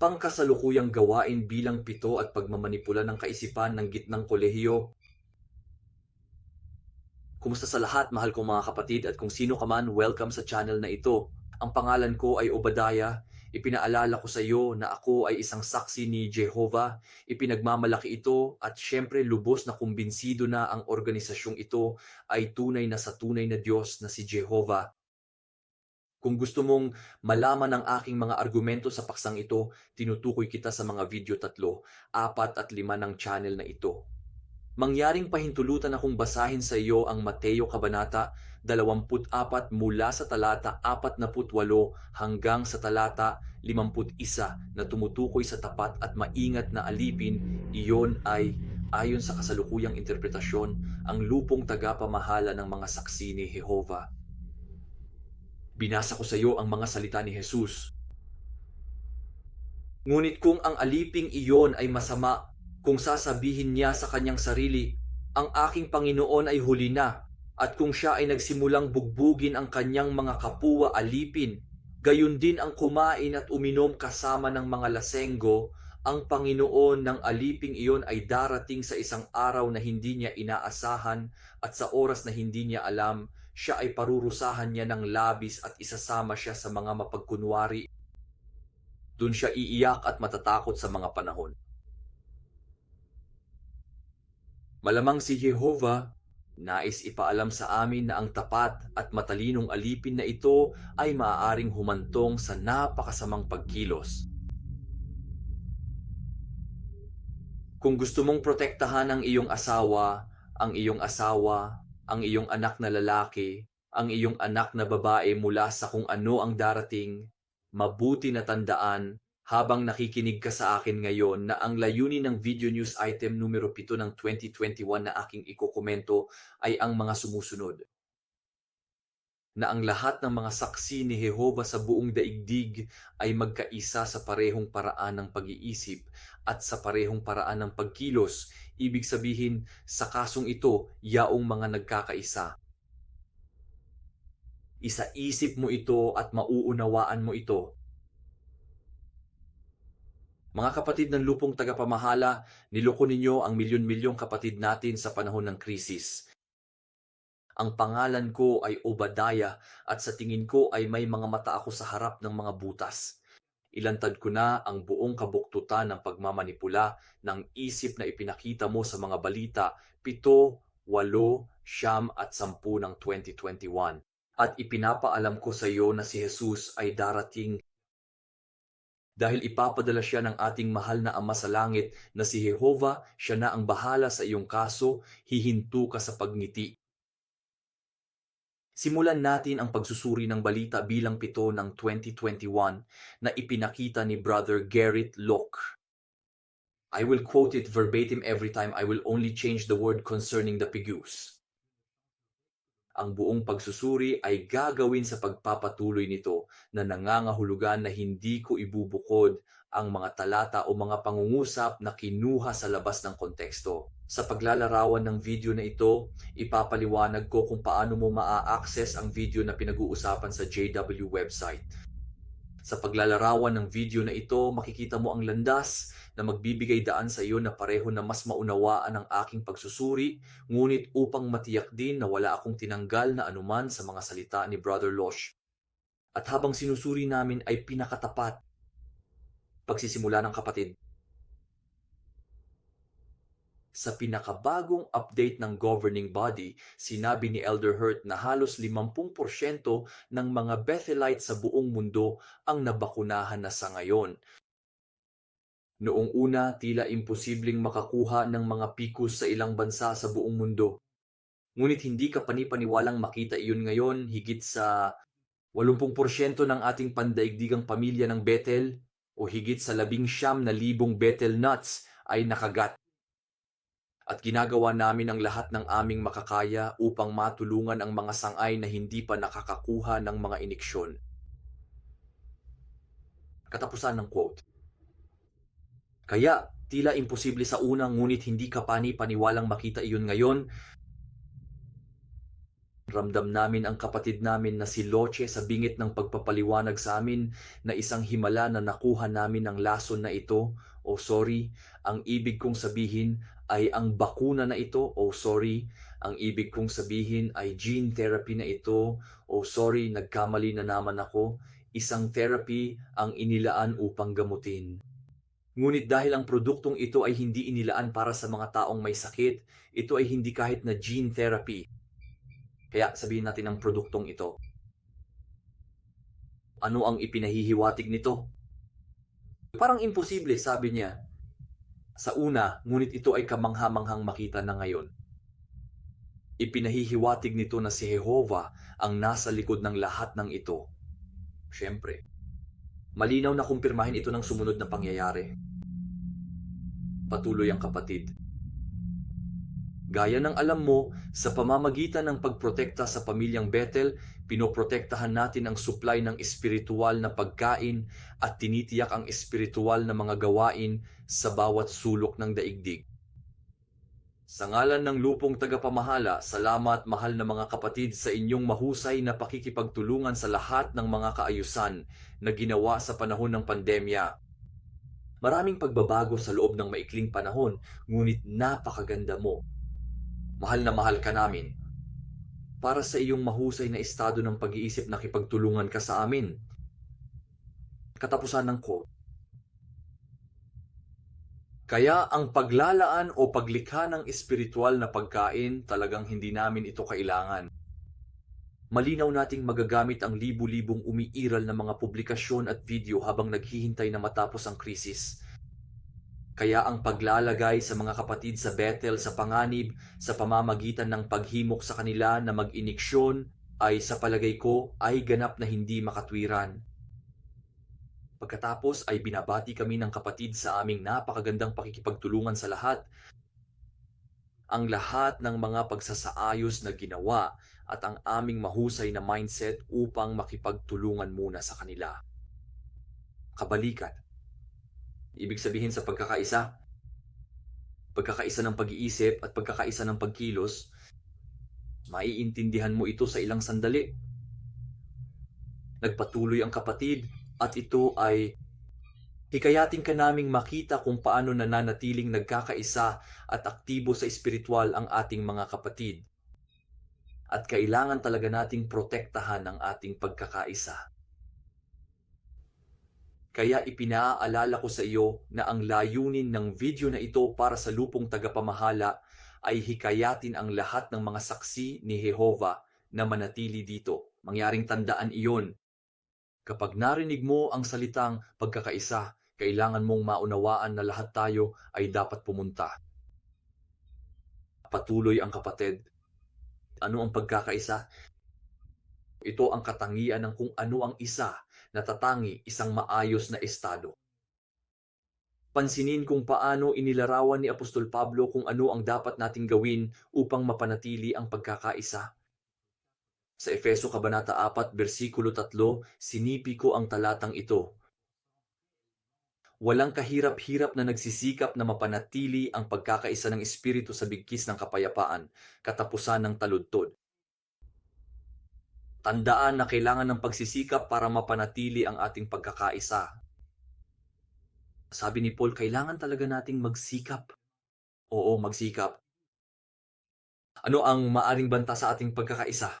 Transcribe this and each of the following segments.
pangkasalukuyang gawain bilang pito at pagmamanipula ng kaisipan ng gitnang kolehiyo. Kumusta sa lahat, mahal kong mga kapatid at kung sino ka man, welcome sa channel na ito. Ang pangalan ko ay Obadiah. Ipinaalala ko sa iyo na ako ay isang saksi ni Jehovah. Ipinagmamalaki ito at syempre lubos na kumbinsido na ang organisasyong ito ay tunay na sa tunay na Diyos na si Jehovah. Kung gusto mong malaman ang aking mga argumento sa paksang ito, tinutukoy kita sa mga video tatlo, apat at lima ng channel na ito. Mangyaring pahintulutan akong basahin sa iyo ang Mateo Kabanata 24 mula sa talata 48 hanggang sa talata 51 na tumutukoy sa tapat at maingat na alipin, iyon ay ayon sa kasalukuyang interpretasyon ang lupong tagapamahala ng mga saksi ni Jehovah. Binasa ko sa iyo ang mga salita ni Jesus. Ngunit kung ang aliping iyon ay masama, kung sasabihin niya sa kanyang sarili, ang aking Panginoon ay huli na, at kung siya ay nagsimulang bugbugin ang kanyang mga kapua alipin, gayon din ang kumain at uminom kasama ng mga lasenggo, ang Panginoon ng aliping iyon ay darating sa isang araw na hindi niya inaasahan at sa oras na hindi niya alam, siya ay parurusahan niya ng labis at isasama siya sa mga mapagkunwari. Doon siya iiyak at matatakot sa mga panahon. Malamang si Jehovah nais ipaalam sa amin na ang tapat at matalinong alipin na ito ay maaaring humantong sa napakasamang pagkilos. Kung gusto mong protektahan ang iyong asawa, ang iyong asawa, ang iyong anak na lalaki, ang iyong anak na babae mula sa kung ano ang darating, mabuti na tandaan habang nakikinig ka sa akin ngayon na ang layunin ng video news item numero 7 ng 2021 na aking ikokomento ay ang mga sumusunod. Na ang lahat ng mga saksi ni Jehova sa buong daigdig ay magkaisa sa parehong paraan ng pag-iisip at sa parehong paraan ng pagkilos. Ibig sabihin, sa kasong ito, yaong mga nagkakaisa. Isa-isip mo ito at mauunawaan mo ito mga kapatid ng lupong tagapamahala, niloko ninyo ang milyon-milyong kapatid natin sa panahon ng krisis. Ang pangalan ko ay Obadiah at sa tingin ko ay may mga mata ako sa harap ng mga butas. Ilantad ko na ang buong kabuktutan ng pagmamanipula ng isip na ipinakita mo sa mga balita, pito, walo, siyam at sampu ng 2021. At ipinapaalam ko sa iyo na si Jesus ay darating dahil ipapadala siya ng ating mahal na Ama sa langit na si Jehovah, siya na ang bahala sa iyong kaso, hihinto ka sa pagngiti. Simulan natin ang pagsusuri ng balita bilang pito ng 2021 na ipinakita ni Brother Garrett Locke. I will quote it verbatim every time I will only change the word concerning the pigus ang buong pagsusuri ay gagawin sa pagpapatuloy nito na nangangahulugan na hindi ko ibubukod ang mga talata o mga pangungusap na kinuha sa labas ng konteksto. Sa paglalarawan ng video na ito, ipapaliwanag ko kung paano mo maa-access ang video na pinag-uusapan sa JW website. Sa paglalarawan ng video na ito, makikita mo ang landas na magbibigay daan sa iyo na pareho na mas maunawaan ang aking pagsusuri, ngunit upang matiyak din na wala akong tinanggal na anuman sa mga salita ni Brother Losh. At habang sinusuri namin ay pinakatapat. Pagsisimula ng kapatid. Sa pinakabagong update ng governing body, sinabi ni Elder Hurt na halos 50% ng mga Bethelites sa buong mundo ang nabakunahan na sa ngayon. Noong una, tila imposibleng makakuha ng mga pikus sa ilang bansa sa buong mundo. Ngunit hindi ka panipaniwalang makita iyon ngayon higit sa 80% ng ating pandaigdigang pamilya ng Bethel o higit sa labing siyam na libong Bethel nuts ay nakagat. At ginagawa namin ang lahat ng aming makakaya upang matulungan ang mga sangay na hindi pa nakakakuha ng mga iniksyon. Katapusan ng quote. Kaya tila imposible sa una ngunit hindi ka pani-paniwalang makita iyon ngayon. Ramdam namin ang kapatid namin na si Loche sa bingit ng pagpapaliwanag sa amin na isang himala na nakuha namin ang lason na ito. Oh sorry, ang ibig kong sabihin ay ang bakuna na ito. Oh sorry, ang ibig kong sabihin ay gene therapy na ito. Oh sorry, nagkamali na naman ako. Isang therapy ang inilaan upang gamutin. Ngunit dahil ang produktong ito ay hindi inilaan para sa mga taong may sakit, ito ay hindi kahit na gene therapy. Kaya sabihin natin ang produktong ito. Ano ang ipinahihiwatig nito? Parang imposible, sabi niya. Sa una, ngunit ito ay kamangha-manghang makita na ngayon. Ipinahihiwatig nito na si Jehova ang nasa likod ng lahat ng ito. Siyempre, malinaw na kumpirmahin ito ng sumunod na pangyayari. Patuloy ang kapatid. Gaya ng alam mo, sa pamamagitan ng pagprotekta sa pamilyang Bethel, pinoprotektahan natin ang supply ng espiritual na pagkain at tinitiyak ang espiritual na mga gawain sa bawat sulok ng daigdig. Sa ngalan ng lupong tagapamahala, salamat mahal na mga kapatid sa inyong mahusay na pakikipagtulungan sa lahat ng mga kaayusan na ginawa sa panahon ng pandemya. Maraming pagbabago sa loob ng maikling panahon, ngunit napakaganda mo. Mahal na mahal ka namin. Para sa iyong mahusay na estado ng pag-iisip na kipagtulungan ka sa amin. Katapusan ng quote. Kaya ang paglalaan o paglikha ng espiritual na pagkain talagang hindi namin ito kailangan. Malinaw nating magagamit ang libu-libong umiiral na mga publikasyon at video habang naghihintay na matapos ang krisis. Kaya ang paglalagay sa mga kapatid sa Bethel sa panganib sa pamamagitan ng paghimok sa kanila na mag-iniksyon ay sa palagay ko ay ganap na hindi makatwiran. Pagkatapos ay binabati kami ng kapatid sa aming napakagandang pakikipagtulungan sa lahat. Ang lahat ng mga pagsasaayos na ginawa at ang aming mahusay na mindset upang makipagtulungan muna sa kanila. Kabalikan. Ibig sabihin sa pagkakaisa, pagkakaisa ng pag-iisip at pagkakaisa ng pagkilos, maiintindihan mo ito sa ilang sandali. Nagpatuloy ang kapatid at ito ay hikayatin ka naming makita kung paano nananatiling nagkakaisa at aktibo sa espiritual ang ating mga kapatid. At kailangan talaga nating protektahan ang ating pagkakaisa. Kaya ipinaalala ko sa iyo na ang layunin ng video na ito para sa lupong tagapamahala ay hikayatin ang lahat ng mga saksi ni Jehova na manatili dito. Mangyaring tandaan iyon Kapag narinig mo ang salitang pagkakaisa, kailangan mong maunawaan na lahat tayo ay dapat pumunta. Patuloy ang kapatid. Ano ang pagkakaisa? Ito ang katangian ng kung ano ang isa na tatangi isang maayos na estado. Pansinin kung paano inilarawan ni Apostol Pablo kung ano ang dapat nating gawin upang mapanatili ang pagkakaisa. Sa Efeso Kabanata 4, versikulo 3, sinipi ko ang talatang ito. Walang kahirap-hirap na nagsisikap na mapanatili ang pagkakaisa ng Espiritu sa bigkis ng kapayapaan, katapusan ng taludtod. Tandaan na kailangan ng pagsisikap para mapanatili ang ating pagkakaisa. Sabi ni Paul, kailangan talaga nating magsikap. Oo, magsikap. Ano ang maaring banta sa ating pagkakaisa?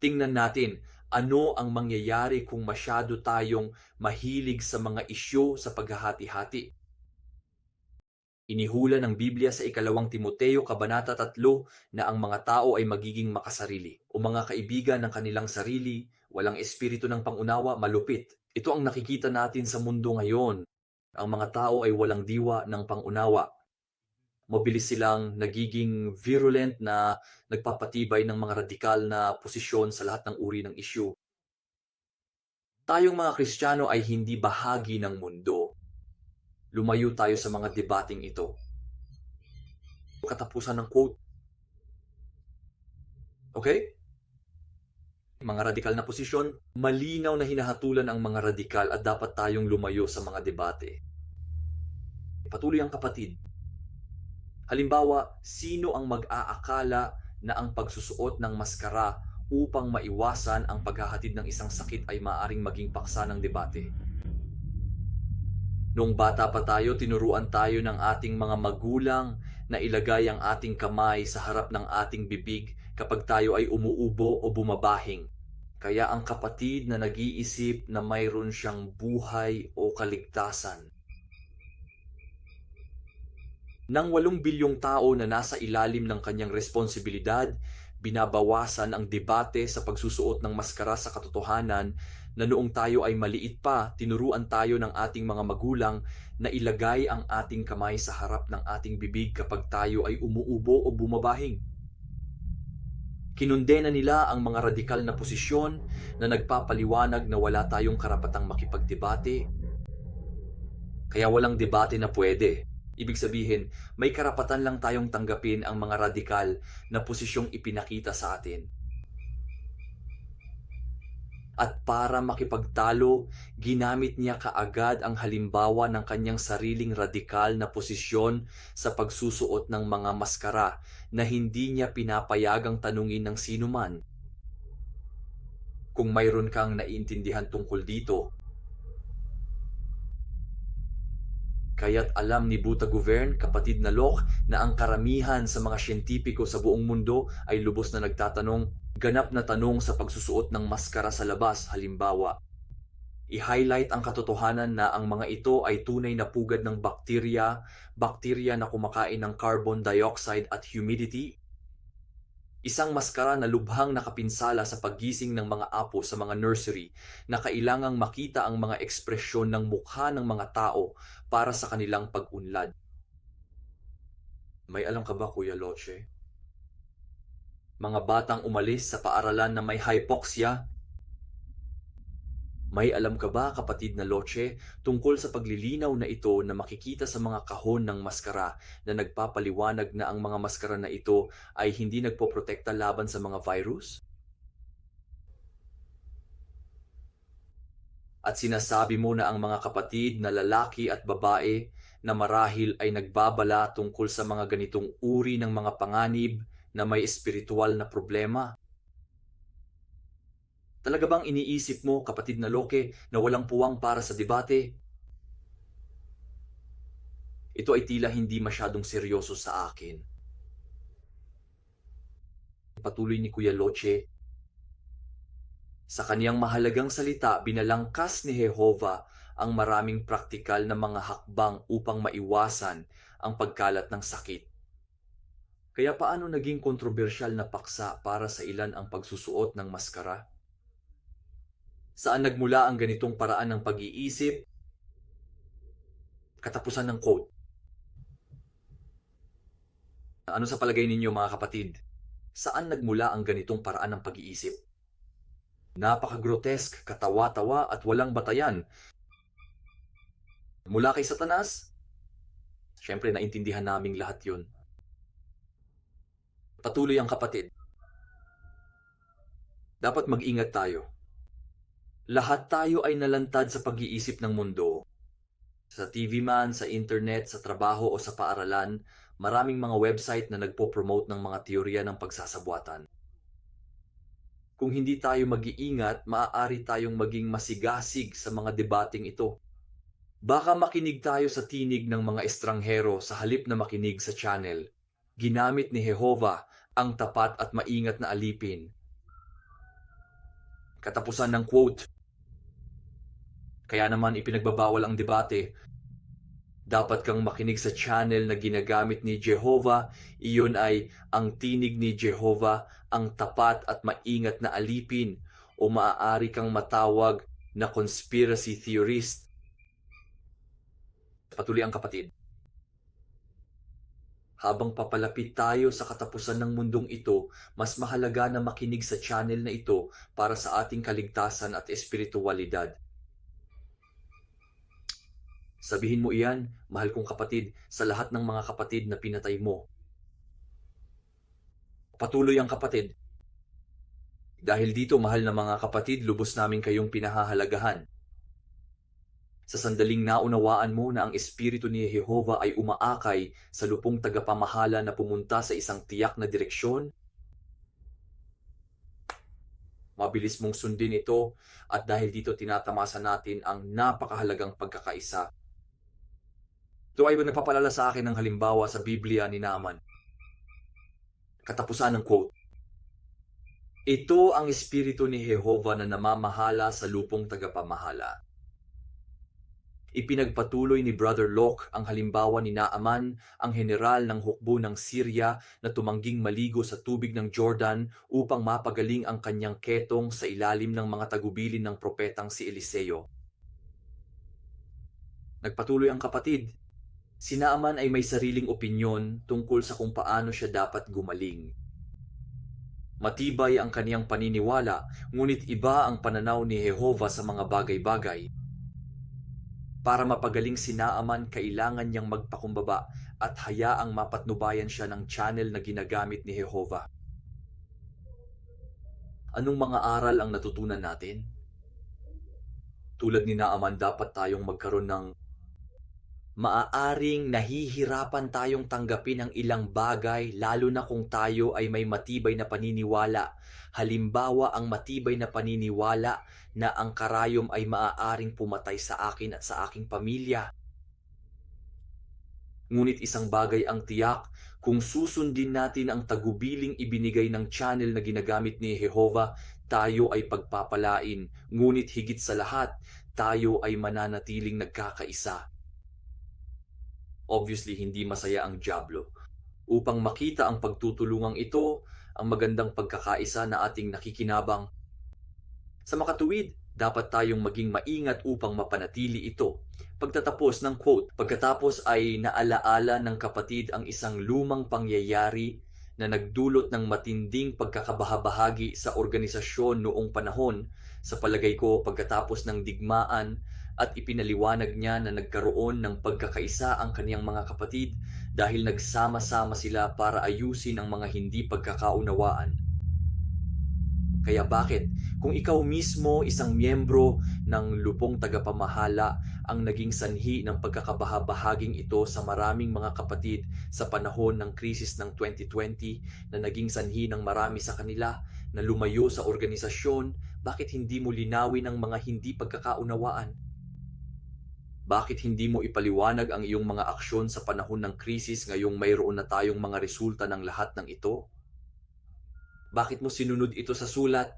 Tingnan natin ano ang mangyayari kung masyado tayong mahilig sa mga isyo sa paghahati-hati. Inihula ng Biblia sa ikalawang Timoteo, Kabanata 3, na ang mga tao ay magiging makasarili o mga kaibigan ng kanilang sarili, walang espiritu ng pangunawa, malupit. Ito ang nakikita natin sa mundo ngayon. Ang mga tao ay walang diwa ng pangunawa, mabilis silang nagiging virulent na nagpapatibay ng mga radikal na posisyon sa lahat ng uri ng issue. Tayong mga Kristiyano ay hindi bahagi ng mundo. Lumayo tayo sa mga debating ito. Katapusan ng quote. Okay? Mga radikal na posisyon, malinaw na hinahatulan ang mga radikal at dapat tayong lumayo sa mga debate. Patuloy ang kapatid Halimbawa, sino ang mag-aakala na ang pagsusuot ng maskara upang maiwasan ang paghahatid ng isang sakit ay maaring maging paksa ng debate. Noong bata pa tayo, tinuruan tayo ng ating mga magulang na ilagay ang ating kamay sa harap ng ating bibig kapag tayo ay umuubo o bumabahing. Kaya ang kapatid na nag-iisip na mayroon siyang buhay o kaligtasan. Nang walong bilyong tao na nasa ilalim ng kanyang responsibilidad, binabawasan ang debate sa pagsusuot ng maskara sa katotohanan na noong tayo ay maliit pa, tinuruan tayo ng ating mga magulang na ilagay ang ating kamay sa harap ng ating bibig kapag tayo ay umuubo o bumabahing. Kinundena nila ang mga radikal na posisyon na nagpapaliwanag na wala tayong karapatang makipagdebate. Kaya walang debate na pwede. Ibig sabihin, may karapatan lang tayong tanggapin ang mga radikal na posisyong ipinakita sa atin. At para makipagtalo, ginamit niya kaagad ang halimbawa ng kanyang sariling radikal na posisyon sa pagsusuot ng mga maskara na hindi niya pinapayagang tanungin ng sinuman. Kung mayroon kang naiintindihan tungkol dito, Kaya't alam ni Buta Govern, kapatid na Locke, na ang karamihan sa mga siyentipiko sa buong mundo ay lubos na nagtatanong, ganap na tanong sa pagsusuot ng maskara sa labas, halimbawa. I-highlight ang katotohanan na ang mga ito ay tunay na pugad ng bakterya, bakterya na kumakain ng carbon dioxide at humidity, Isang maskara na lubhang nakapinsala sa paggising ng mga apo sa mga nursery na kailangang makita ang mga ekspresyon ng mukha ng mga tao para sa kanilang pag-unlad. May alam ka ba, Kuya Loche? Mga batang umalis sa paaralan na may hypoxia may alam ka ba, kapatid na Loche, tungkol sa paglilinaw na ito na makikita sa mga kahon ng maskara na nagpapaliwanag na ang mga maskara na ito ay hindi nagpoprotekta laban sa mga virus? At sinasabi mo na ang mga kapatid na lalaki at babae na marahil ay nagbabala tungkol sa mga ganitong uri ng mga panganib na may espiritual na problema? Talaga bang iniisip mo, kapatid na Loke, na walang puwang para sa debate? Ito ay tila hindi masyadong seryoso sa akin. Patuloy ni Kuya Loche. Sa kaniyang mahalagang salita, binalangkas ni Jehova ang maraming praktikal na mga hakbang upang maiwasan ang pagkalat ng sakit. Kaya paano naging kontrobersyal na paksa para sa ilan ang pagsusuot ng maskara? Saan nagmula ang ganitong paraan ng pag-iisip? Katapusan ng quote. Ano sa palagay ninyo mga kapatid? Saan nagmula ang ganitong paraan ng pag-iisip? Napaka-grotesk, katawa-tawa at walang batayan. Mula kay Satanas? Siyempre, naintindihan naming lahat yun. Patuloy ang kapatid. Dapat mag-ingat tayo. Lahat tayo ay nalantad sa pag-iisip ng mundo. Sa TV man, sa internet, sa trabaho o sa paaralan, maraming mga website na nagpo-promote ng mga teorya ng pagsasabuatan. Kung hindi tayo mag-iingat, maaari tayong maging masigasig sa mga debating ito. Baka makinig tayo sa tinig ng mga estranghero sa halip na makinig sa channel. Ginamit ni Jehova ang tapat at maingat na alipin Katapusan ng quote. Kaya naman ipinagbabawal ang debate. Dapat kang makinig sa channel na ginagamit ni Jehovah, iyon ay ang tinig ni Jehovah, ang tapat at maingat na alipin o maaari kang matawag na conspiracy theorist. Patuloy ang kapatid. Habang papalapit tayo sa katapusan ng mundong ito, mas mahalaga na makinig sa channel na ito para sa ating kaligtasan at espiritualidad. Sabihin mo iyan, mahal kong kapatid, sa lahat ng mga kapatid na pinatay mo. Patuloy ang kapatid. Dahil dito, mahal na mga kapatid, lubos namin kayong pinahahalagahan. Sa sandaling naunawaan mo na ang Espiritu ni Jehova ay umaakay sa lupong tagapamahala na pumunta sa isang tiyak na direksyon, Mabilis mong sundin ito at dahil dito tinatamasa natin ang napakahalagang pagkakaisa. Ito ay nagpapalala sa akin ng halimbawa sa Biblia ni Naaman. Katapusan ng quote. Ito ang espiritu ni Jehova na namamahala sa lupong tagapamahala. Ipinagpatuloy ni Brother Locke ang halimbawa ni Naaman, ang general ng hukbo ng Syria na tumangging maligo sa tubig ng Jordan upang mapagaling ang kanyang ketong sa ilalim ng mga tagubilin ng propetang si Eliseo. Nagpatuloy ang kapatid. Si Naaman ay may sariling opinyon tungkol sa kung paano siya dapat gumaling. Matibay ang kaniyang paniniwala, ngunit iba ang pananaw ni Jehova sa mga bagay-bagay. Para mapagaling si Naaman, kailangan niyang magpakumbaba at hayaang mapatnubayan siya ng channel na ginagamit ni Jehova. Anong mga aral ang natutunan natin? Tulad ni Naaman, dapat tayong magkaroon ng maaaring nahihirapan tayong tanggapin ang ilang bagay lalo na kung tayo ay may matibay na paniniwala. Halimbawa, ang matibay na paniniwala na ang karayom ay maaaring pumatay sa akin at sa aking pamilya. Ngunit isang bagay ang tiyak, kung susundin natin ang tagubiling ibinigay ng channel na ginagamit ni Jehova, tayo ay pagpapalain. Ngunit higit sa lahat, tayo ay mananatiling nagkakaisa. Obviously, hindi masaya ang Diablo. Upang makita ang pagtutulungang ito, ang magandang pagkakaisa na ating nakikinabang. Sa makatuwid, dapat tayong maging maingat upang mapanatili ito. Pagtatapos ng quote, pagkatapos ay naalaala ng kapatid ang isang lumang pangyayari na nagdulot ng matinding pagkakabahabahagi sa organisasyon noong panahon sa palagay ko pagkatapos ng digmaan at ipinaliwanag niya na nagkaroon ng pagkakaisa ang kaniyang mga kapatid dahil nagsama-sama sila para ayusin ang mga hindi pagkakaunawaan. Kaya bakit? Kung ikaw mismo isang miyembro ng lupong tagapamahala ang naging sanhi ng pagkakabahabahaging ito sa maraming mga kapatid sa panahon ng krisis ng 2020 na naging sanhi ng marami sa kanila na lumayo sa organisasyon, bakit hindi mo linawin ang mga hindi pagkakaunawaan? Bakit hindi mo ipaliwanag ang iyong mga aksyon sa panahon ng krisis ngayong mayroon na tayong mga resulta ng lahat ng ito? Bakit mo sinunod ito sa sulat?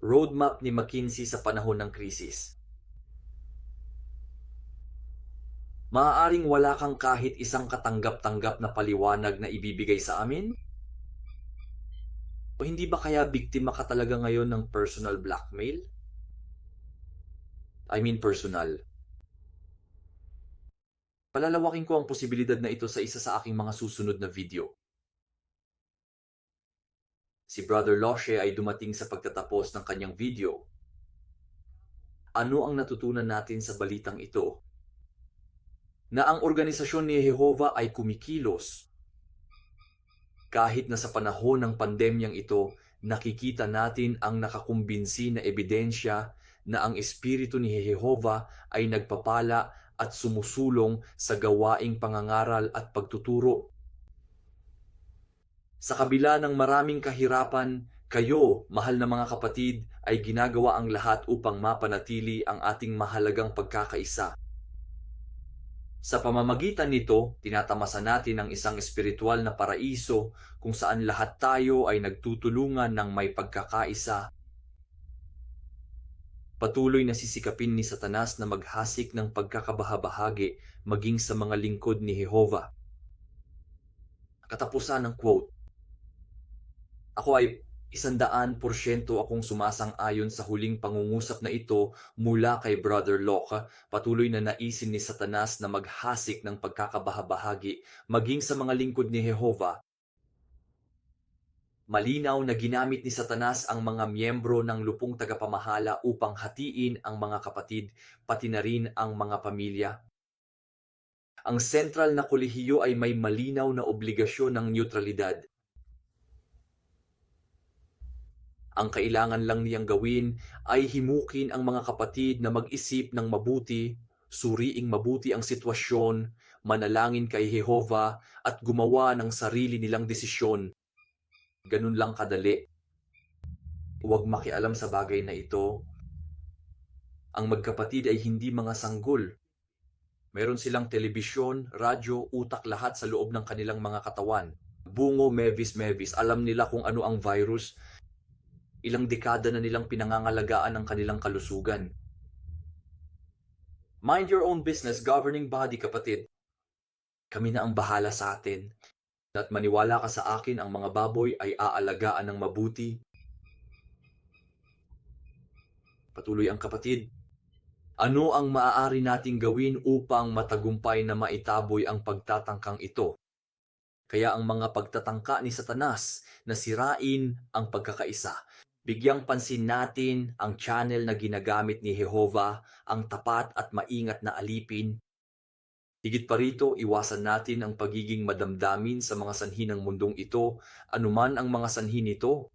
Roadmap ni McKinsey sa panahon ng krisis. Maaaring wala kang kahit isang katanggap-tanggap na paliwanag na ibibigay sa amin? O hindi ba kaya biktima ka talaga ngayon ng personal blackmail? I mean personal. Palalawakin ko ang posibilidad na ito sa isa sa aking mga susunod na video. Si Brother Loshe ay dumating sa pagtatapos ng kanyang video. Ano ang natutunan natin sa balitang ito? Na ang organisasyon ni Jehova ay kumikilos. Kahit na sa panahon ng pandemyang ito, nakikita natin ang nakakumbinsi na ebidensya na ang Espiritu ni Jehova ay nagpapala at sumusulong sa gawaing pangangaral at pagtuturo. Sa kabila ng maraming kahirapan, kayo, mahal na mga kapatid, ay ginagawa ang lahat upang mapanatili ang ating mahalagang pagkakaisa. Sa pamamagitan nito, tinatamasa natin ang isang espiritual na paraiso kung saan lahat tayo ay nagtutulungan ng may pagkakaisa. Patuloy na sisikapin ni Satanas na maghasik ng pagkakabahabahagi maging sa mga lingkod ni Jehova. Katapusan ng quote, ako ay isandaan porsyento akong sumasang-ayon sa huling pangungusap na ito mula kay Brother Locke. Patuloy na naisin ni Satanas na maghasik ng pagkakabahabahagi maging sa mga lingkod ni Jehova. Malinaw na ginamit ni Satanas ang mga miyembro ng lupong tagapamahala upang hatiin ang mga kapatid, pati na rin ang mga pamilya. Ang sentral na kolehiyo ay may malinaw na obligasyon ng neutralidad. Ang kailangan lang niyang gawin ay himukin ang mga kapatid na mag-isip ng mabuti, suriing mabuti ang sitwasyon, manalangin kay Jehova at gumawa ng sarili nilang desisyon. Ganun lang kadali. Huwag makialam sa bagay na ito. Ang magkapatid ay hindi mga sanggol. Meron silang telebisyon, radyo, utak lahat sa loob ng kanilang mga katawan. Bungo, mevis, mevis. Alam nila kung ano ang virus. Ilang dekada na nilang pinangangalagaan ang kanilang kalusugan. Mind your own business, governing body, kapatid. Kami na ang bahala sa atin. At maniwala ka sa akin, ang mga baboy ay aalagaan ng mabuti. Patuloy ang kapatid. Ano ang maaari nating gawin upang matagumpay na maitaboy ang pagtatangkang ito? Kaya ang mga pagtatangka ni Satanas na sirain ang pagkakaisa. Bigyang pansin natin ang channel na ginagamit ni Jehova, ang tapat at maingat na alipin. Higit pa rito, iwasan natin ang pagiging madamdamin sa mga sanhi ng mundong ito, anuman ang mga sanhi nito.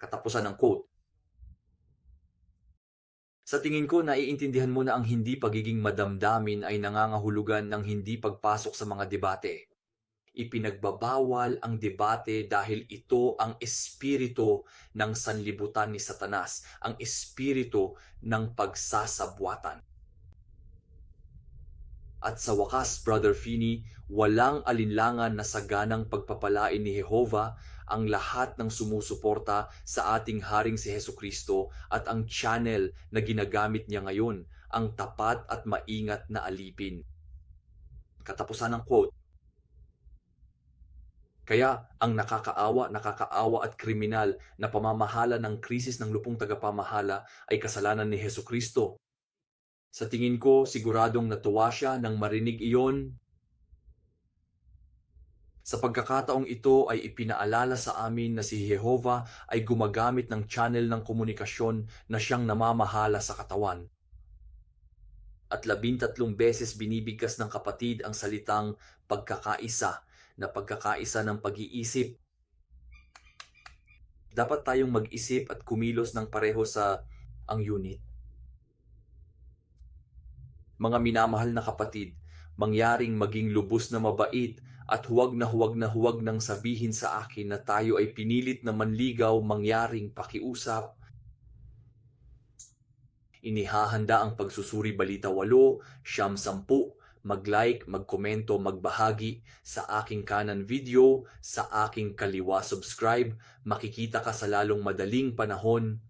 Katapusan ng quote. Sa tingin ko, naiintindihan mo na ang hindi pagiging madamdamin ay nangangahulugan ng hindi pagpasok sa mga debate. Ipinagbabawal ang debate dahil ito ang espiritu ng sanlibutan ni Satanas, ang espiritu ng pagsasabwatan. At sa wakas, Brother Fini, walang alinlangan na saganang pagpapalain ni Jehova ang lahat ng sumusuporta sa ating Haring si Heso Kristo at ang channel na ginagamit niya ngayon, ang tapat at maingat na alipin. Katapusan ng quote. Kaya ang nakakaawa, nakakaawa at kriminal na pamamahala ng krisis ng lupong tagapamahala ay kasalanan ni Heso Kristo. Sa tingin ko, siguradong natuwa siya nang marinig iyon. Sa pagkakataong ito ay ipinaalala sa amin na si Jehova ay gumagamit ng channel ng komunikasyon na siyang namamahala sa katawan. At labintatlong beses binibigkas ng kapatid ang salitang pagkakaisa na pagkakaisa ng pag-iisip. Dapat tayong mag-isip at kumilos ng pareho sa ang unit. Mga minamahal na kapatid, mangyaring maging lubos na mabait at huwag na huwag na huwag nang sabihin sa akin na tayo ay pinilit na manligaw mangyaring pakiusap. Inihahanda ang pagsusuri balita walo, siyam sampu, mag-like, magkomento, magbahagi sa aking kanan video, sa aking kaliwa subscribe, makikita ka sa lalong madaling panahon